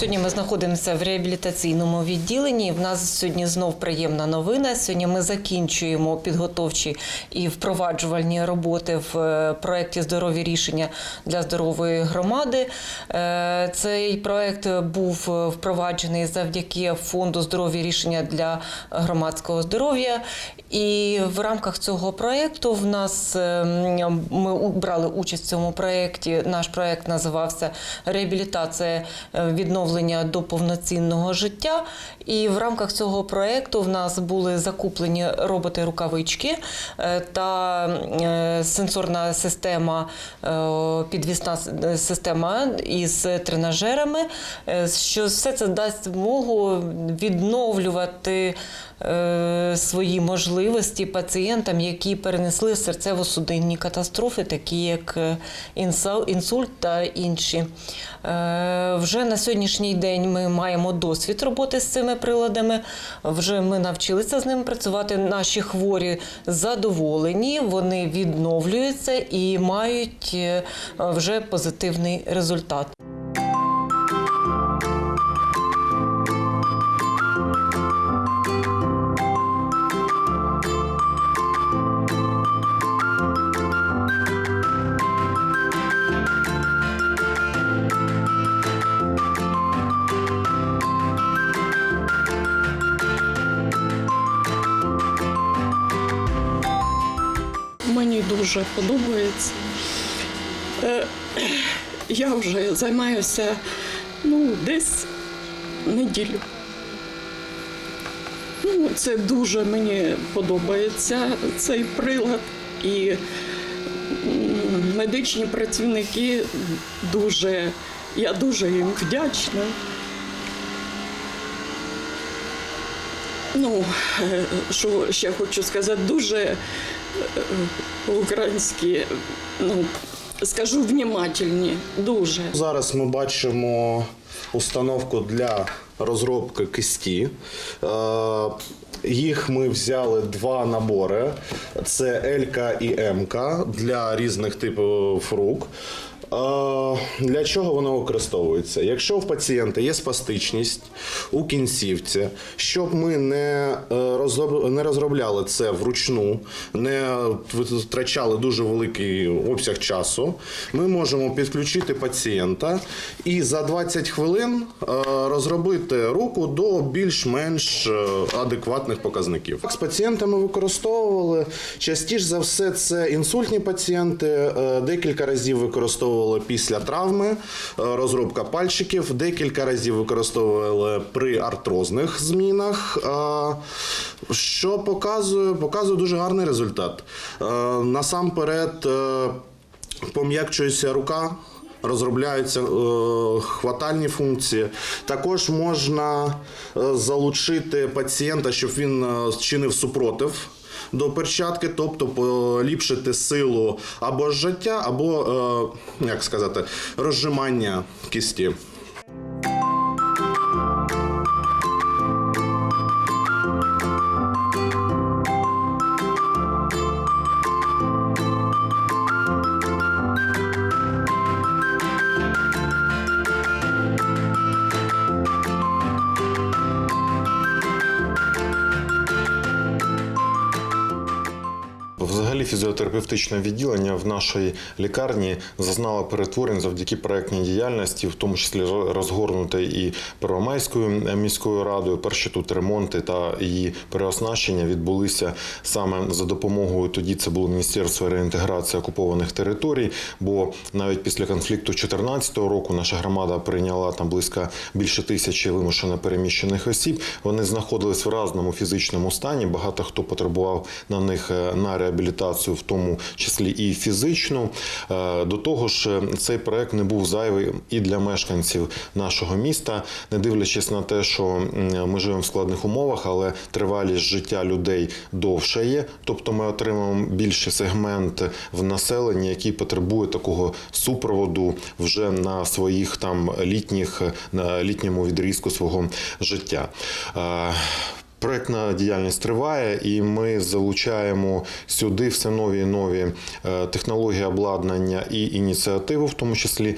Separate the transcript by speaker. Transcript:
Speaker 1: Сьогодні ми знаходимося в реабілітаційному відділенні. В нас сьогодні знов приємна новина. Сьогодні ми закінчуємо підготовчі і впроваджувальні роботи в е, проєкті Здорові рішення для здорової громади. Е, Цей проєкт був впроваджений завдяки фонду здорові рішення для громадського здоров'я. І в рамках цього проєкту в нас е, ми брали участь в цьому проєкті. Наш проєкт називався Реабілітація е, відновлення до повноцінного життя. І в рамках цього проєкту в нас були закуплені роботи-рукавички е, та е, сенсорна система, е, підвісна система із тренажерами, що все це дасть змогу відновлювати свої можливості пацієнтам, які перенесли серцево-судинні катастрофи, такі як е, інсульт та інші. Е, Вже на сьогоднішній день ми маємо досвід роботи з цими приладами. Вже ми навчилися з ними працювати. Наші хворі задоволені, вони відновлюються і мають е, вже позитивний результат.
Speaker 2: Дуже подобається. Е, Я вже займаюся ну, десь неділю. Ну, це дуже мені подобається цей прилад. І медичні працівники дуже, я дуже їм вдячна. Ну, е, що ще хочу сказати, дуже по-українськи, ну, скажу, внімательні, дуже.
Speaker 3: Зараз ми бачимо установку для розробки кисті. Е, Їх ми взяли два набори: це Елька і МК для різних типів рук. Для чого воно використовується? Якщо в пацієнта є спастичність у кінцівці, щоб ми не, е, не розробляли це вручну, не витрачали дуже великий обсяг часу, ми можемо підключити пацієнта і за 20 хвилин е, розробити руку до більш-менш е, адекватних показників. З пацієнтами використовували частіше за все це інсультні пацієнти, декілька разів використовували після травми, е, розробка пальчиків, декілька разів використовували при артрозних змінах. е, Що показує? Показує дуже гарний результат. Е, Насамперед пом'якчується рука. Розробляються хватальні функції. Також можна залучити пацієнта, щоб він чинив супротив до перчатки, тобто поліпшити силу або життя, або е, як сказати, розжимання кісті.
Speaker 4: Фізіотерапевтичне відділення в нашій лікарні зазнало перетворень завдяки проектній діяльності, в тому числі розгорнутої і Первомайською міською радою. Перші тут ремонти та її переоснащення відбулися саме за допомогою. Тоді це було Міністерство реінтеграції окупованих територій. Бо навіть після конфлікту 2014 року наша громада прийняла там близько більше тисячі вимушено переміщених осіб. Вони знаходились в разному фізичному стані. Багато хто потребував на них е, на реабілітацію, в тому числі і фізичну. Е, До того ж, е, цей проект не був зайвий і для мешканців нашого міста, не дивлячись на те, що ми живемо в складних умовах, але тривалість життя людей довше є. Тобто ми отримуємо більший сегмент в населенні, який потребує такого супроводу вже на своїх там літніх на літньому відрізку свого життя. Проектна діяльність триває, і ми залучаємо сюди все нові і нові е, технології обладнання і ініціативу, в тому числі